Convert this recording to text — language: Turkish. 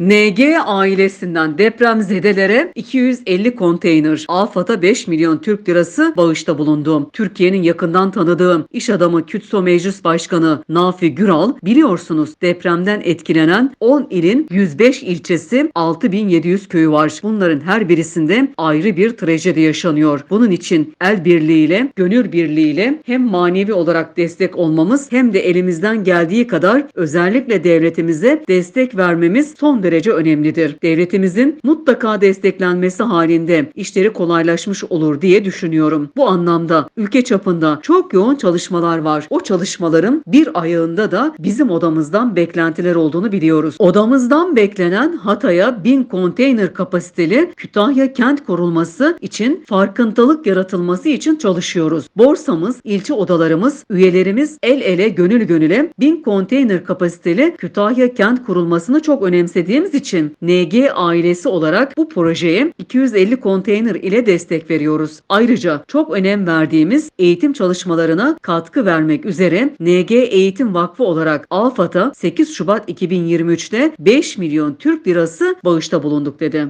NG ailesinden depremzedelere 250 konteyner, AFAD'a 5 milyon Türk lirası bağışta bulundu. Türkiye'nin yakından tanıdığım iş adamı Kütso Meclis Başkanı Nafi Güral, biliyorsunuz depremden etkilenen 10 ilin 105 ilçesi 6700 köyü var. Bunların her birisinde ayrı bir trajedi yaşanıyor. Bunun için el birliğiyle, gönül birliğiyle hem manevi olarak destek olmamız hem de elimizden geldiği kadar özellikle devletimize destek vermemiz son derece önemlidir. Devletimizin mutlaka desteklenmesi halinde işleri kolaylaşmış olur diye düşünüyorum. Bu anlamda ülke çapında çok yoğun çalışmalar var. O çalışmaların bir ayağında da bizim odamızdan beklentiler olduğunu biliyoruz. Odamızdan beklenen Hatay'a 1000 konteyner kapasiteli Kütahya kent kurulması için farkındalık yaratılması için çalışıyoruz. Borsamız, ilçe odalarımız, üyelerimiz el ele gönül gönüle 1000 konteyner kapasiteli Kütahya kent kurulmasını çok önemsediğimiz için NG ailesi olarak bu projeye 250 konteyner ile destek veriyoruz. Ayrıca çok önem verdiğimiz eğitim çalışmalarına katkı vermek üzere NG Eğitim Vakfı olarak AFAD'a 8 Şubat 2023'te 5 milyon Türk lirası bağışta bulunduk dedi.